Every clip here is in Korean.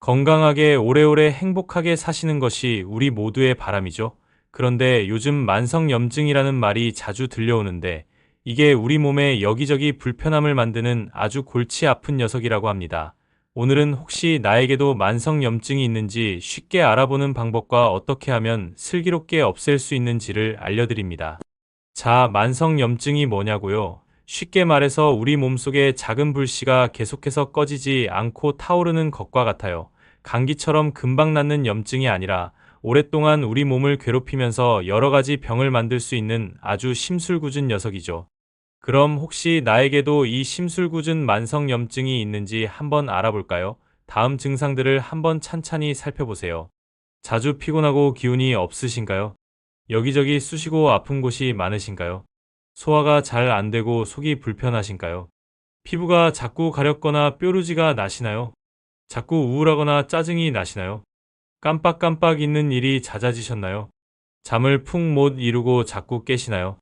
건강하게 오래오래 행복하게 사시는 것이 우리 모두의 바람이죠. 그런데 요즘 만성염증이라는 말이 자주 들려오는데 이게 우리 몸에 여기저기 불편함을 만드는 아주 골치 아픈 녀석이라고 합니다. 오늘은 혹시 나에게도 만성염증이 있는지 쉽게 알아보는 방법과 어떻게 하면 슬기롭게 없앨 수 있는지를 알려드립니다. 자, 만성염증이 뭐냐고요? 쉽게 말해서 우리 몸속의 작은 불씨가 계속해서 꺼지지 않고 타오르는 것과 같아요. 감기처럼 금방 낫는 염증이 아니라 오랫동안 우리 몸을 괴롭히면서 여러 가지 병을 만들 수 있는 아주 심술궂은 녀석이죠. 그럼 혹시 나에게도 이 심술궂은 만성염증이 있는지 한번 알아볼까요? 다음 증상들을 한번 찬찬히 살펴보세요. 자주 피곤하고 기운이 없으신가요? 여기저기 쑤시고 아픈 곳이 많으신가요? 소화가 잘 안 되고 속이 불편하신가요? 피부가 자꾸 가렵거나 뾰루지가 나시나요? 자꾸 우울하거나 짜증이 나시나요? 깜빡깜빡 있는 일이 잦아지셨나요? 잠을 푹 못 이루고 자꾸 깨시나요?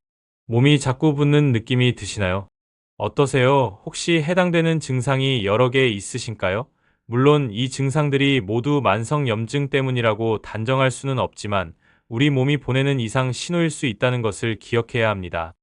몸이 자꾸 붓는 느낌이 드시나요? 어떠세요? 혹시 해당되는 증상이 여러 개 있으신가요? 물론 이 증상들이 모두 만성염증 때문이라고 단정할 수는 없지만 우리 몸이 보내는 이상 신호일 수 있다는 것을 기억해야 합니다.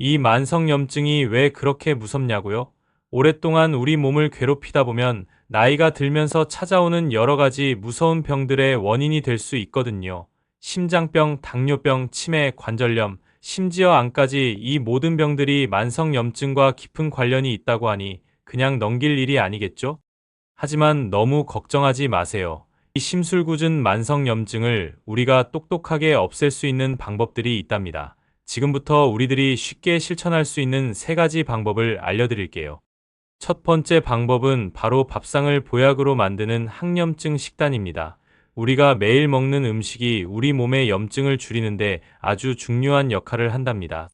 이 만성염증이 왜 그렇게 무섭냐고요? 오랫동안 우리 몸을 괴롭히다 보면 나이가 들면서 찾아오는 여러 가지 무서운 병들의 원인이 될 수 있거든요. 심장병, 당뇨병, 치매, 관절염, 심지어 암까지 이 모든 병들이 만성염증과 깊은 관련이 있다고 하니 그냥 넘길 일이 아니겠죠? 하지만 너무 걱정하지 마세요. 이 심술궂은 만성염증을 우리가 똑똑하게 없앨 수 있는 방법들이 있답니다. 지금부터 우리들이 쉽게 실천할 수 있는 세 가지 방법을 알려드릴게요. 첫 번째 방법은 바로 밥상을 보약으로 만드는 항염증 식단입니다. 우리가 매일 먹는 음식이 우리 몸의 염증을 줄이는데 아주 중요한 역할을 한답니다.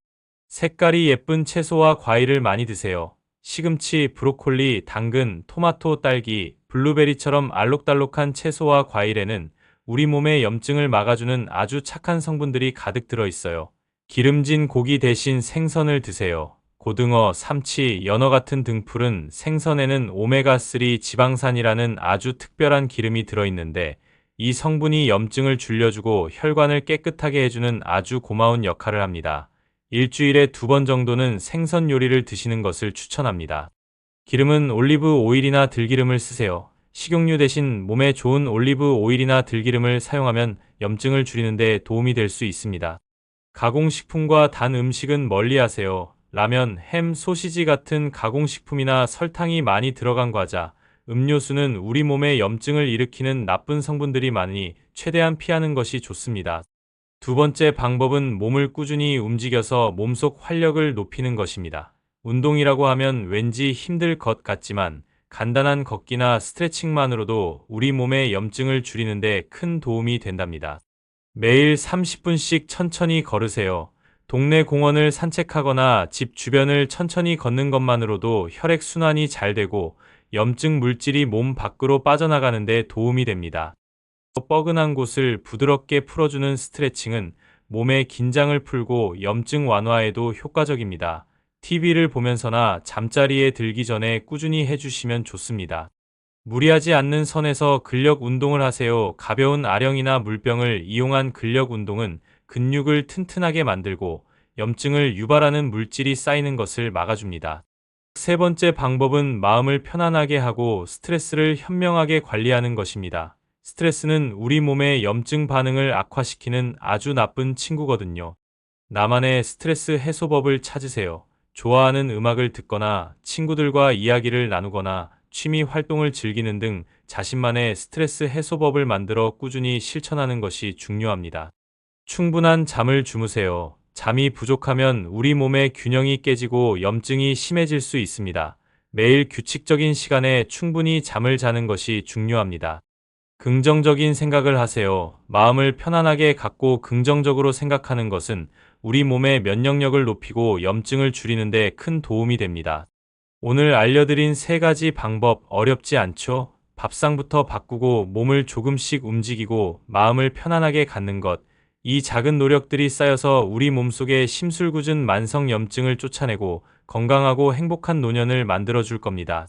색깔이 예쁜 채소와 과일을 많이 드세요. 시금치, 브로콜리, 당근, 토마토, 딸기, 블루베리처럼 알록달록한 채소와 과일에는 우리 몸의 염증을 막아주는 아주 착한 성분들이 가득 들어 있어요. 기름진 고기 대신 생선을 드세요. 고등어, 삼치, 연어 같은 등풀은 생선에는 오메가3 지방산이라는 아주 특별한 기름이 들어있는데 이 성분이 염증을 줄여주고 혈관을 깨끗하게 해주는 아주 고마운 역할을 합니다. 일주일에 두 번 정도는 생선 요리를 드시는 것을 추천합니다. 기름은 올리브 오일이나 들기름을 쓰세요. 식용유 대신 몸에 좋은 올리브 오일이나 들기름을 사용하면 염증을 줄이는 데 도움이 될 수 있습니다. 가공식품과 단 음식은 멀리 하세요. 라면, 햄, 소시지 같은 가공식품이나 설탕이 많이 들어간 과자, 음료수는 우리 몸에 염증을 일으키는 나쁜 성분들이 많으니 최대한 피하는 것이 좋습니다. 두 번째 방법은 몸을 꾸준히 움직여서 몸속 활력을 높이는 것입니다. 운동이라고 하면 왠지 힘들 것 같지만 간단한 걷기나 스트레칭만으로도 우리 몸의 염증을 줄이는데 큰 도움이 된답니다. 매일 30분씩 천천히 걸으세요. 동네 공원을 산책하거나 집 주변을 천천히 걷는 것만으로도 혈액순환이 잘 되고 염증 물질이 몸 밖으로 빠져나가는데 도움이 됩니다. 뻐근한 곳을 부드럽게 풀어주는 스트레칭은 몸의 긴장을 풀고 염증 완화에도 효과적입니다. TV를 보면서나 잠자리에 들기 전에 꾸준히 해주시면 좋습니다. 무리하지 않는 선에서 근력 운동을 하세요. 가벼운 아령이나 물병을 이용한 근력 운동은 근육을 튼튼하게 만들고 염증을 유발하는 물질이 쌓이는 것을 막아줍니다. 세 번째 방법은 마음을 편안하게 하고 스트레스를 현명하게 관리하는 것입니다. 스트레스는 우리 몸의 염증 반응을 악화시키는 아주 나쁜 친구거든요. 나만의 스트레스 해소법을 찾으세요. 좋아하는 음악을 듣거나 친구들과 이야기를 나누거나 취미 활동을 즐기는 등 자신만의 스트레스 해소법을 만들어 꾸준히 실천하는 것이 중요합니다. 충분한 잠을 주무세요. 잠이 부족하면 우리 몸의 균형이 깨지고 염증이 심해질 수 있습니다. 매일 규칙적인 시간에 충분히 잠을 자는 것이 중요합니다. 긍정적인 생각을 하세요. 마음을 편안하게 갖고 긍정적으로 생각하는 것은 우리 몸의 면역력을 높이고 염증을 줄이는데 큰 도움이 됩니다. 오늘 알려드린 세 가지 방법 어렵지 않죠? 밥상부터 바꾸고 몸을 조금씩 움직이고 마음을 편안하게 갖는 것. 이 작은 노력들이 쌓여서 우리 몸속의 심술궂은 만성염증을 쫓아내고 건강하고 행복한 노년을 만들어줄 겁니다.